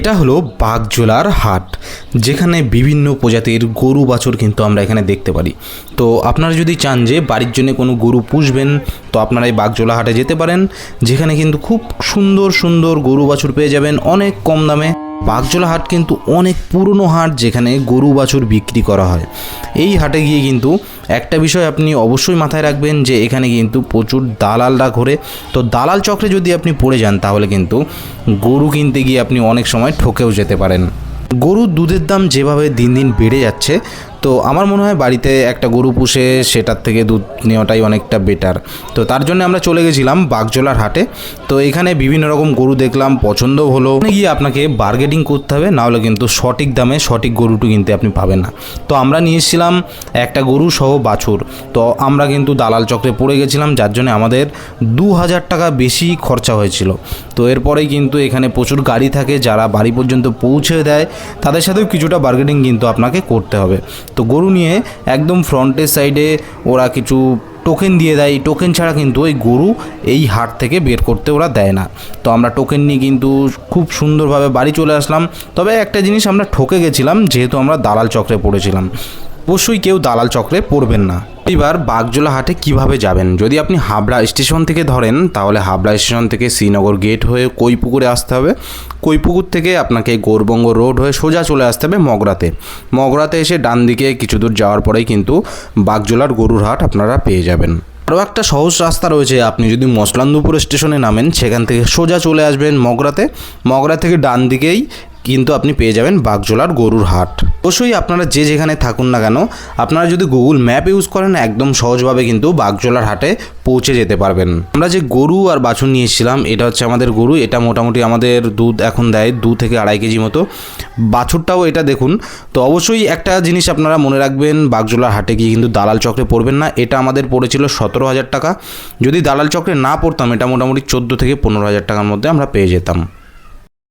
এটা হলো বাগজোলার হাট, যেখানে বিভিন্ন প্রজাতির গরু বাছুর কিন্তু আমরা এখানে দেখতে পারি। তো আপনারা যদি চান যে বাড়ির জন্য কোনো গরু পুষবেন, তো আপনারা এই বাগজোলা হাটে যেতে পারেন, যেখানে কিন্তু খুব সুন্দর সুন্দর গরু বাছুর পেয়ে যাবেন, অনেক কম দামে। বাগজোলা হাট কিন্তু অনেক পুরনো হাট যেখানে গরু বাছুর বিক্রি করা হয়। এই হাটে গিয়ে কিন্তু একটা বিষয় আপনি অবশ্যই মাথায় রাখবেন যে এখানে কিন্তু প্রচুর দালালরা ঘোরে। তো দালাল চক্রে যদি আপনি পড়ে যান তাহলে কিন্তু গরু কিনতে গিয়ে আপনি অনেক সময় ঠকেও যেতে পারেন। গরুর দুধের দাম যেভাবে দিন দিন বেড়ে যাচ্ছে তো আমার মনে হয় বাড়িতে একটা গরু পুষে সেটার থেকে দুধ নেওয়াটাই অনেকটা বেটার তো তার জন্য আমরা চলে গেছিলাম বাগজোলার হাটে। তো এখানে বিভিন্ন রকম গরু দেখলাম, পছন্দও হলো। গিয়ে আপনাকে বার্গেটিং করতে হবে নাহলে কিন্তু সঠিক দামে সঠিক গরুটি কিনতে আপনি পাবেন না। তো আমরা নিয়ে এসেছিলাম একটা গরু সহ বাছুর। তো আমরা কিন্তু দালাল চক্রে পড়ে গেছিলাম, যার জন্য আমাদের দু হাজার টাকা বেশি খরচা হয়েছিল। তো এরপরেই কিন্তু এখানে প্রচুর গাড়ি থাকে, যারা বাড়ি পর্যন্ত পৌঁছে দেয়, তাদের সাথেও কিছুটা বার্গেটিং কিন্তু আপনাকে করতে হবে। তো গরু নিয়ে একদম ফ্রন্টের সাইডে ওরা কিছু টোকেন দিয়ে দেয়। টোকেন ছাড়া কিন্তু ওই গরু এই হাট থেকে বের করতে ওরা দেয় না। তো আমরা টোকেন নিয়ে কিন্তু খুব সুন্দরভাবে বাড়ি চলে আসলাম। তবে একটা জিনিস আমরা ঠকে গেছিলাম, যেহেতু আমরা দালাল চক্রে পড়েছিলাম। অবশ্যই কেউ দালাল চক্রে পড়বেন না। এবার বাগজোলা হাটে কীভাবে যাবেন? যদি আপনি হাবড়া স্টেশন থেকে ধরেন, তাহলে হাবড়া স্টেশন থেকে শ্রীনগর গেট হয়ে কৈপুকুরে আসতে হবে। কৈপুকুর থেকে আপনাকে গৌরবঙ্গ রোড হয়ে সোজা চলে আসতে হবে মগরাতে। মগরাতে এসে ডান দিকে কিছু দূর যাওয়ার পরেই কিন্তু বাগজোলার গরুর হাট আপনারা পেয়ে যাবেন। আরও একটা সহজ রাস্তা রয়েছে। আপনি যদি মসলান্দপুর স্টেশনে নামেন, সেখান থেকে সোজা চলে আসবেন মগরাতে। মগরা থেকে ডান দিকেই কিন্তু আপনি পেয়ে যাবেন বাগজোলার গরুর হাট। অবশ্যই আপনারা যে যেখানে থাকুন না কেন, আপনারা যদি গুগল ম্যাপ ইউজ করেন, একদম সহজভাবে কিন্তু বাগজোলার হাটে পৌঁছে যেতে পারবেন। আমরা যে গরু আর বাছুর নিয়ে এসেছিলাম, এটা হচ্ছে আমাদের গরু, এটা মোটামুটি আমাদের দুধ এখন দেয় দু থেকে আড়াই কেজি মতো। বাছুরটাও এটা দেখুন, তো অবশ্যই একটা জিনিস আপনারা মনে রাখবেন বাগজোলার হাটে গিয়ে কিন্তু দালাল চক্রে পড়বেন না, এটা আমাদের পড়েছিল সতেরো হাজার টাকা। যদি দালাল চক্রে না পড়তাম, এটা মোটামুটি চোদ্দ থেকে পনেরো হাজার টাকার মধ্যে আমরা পেয়ে যেতাম।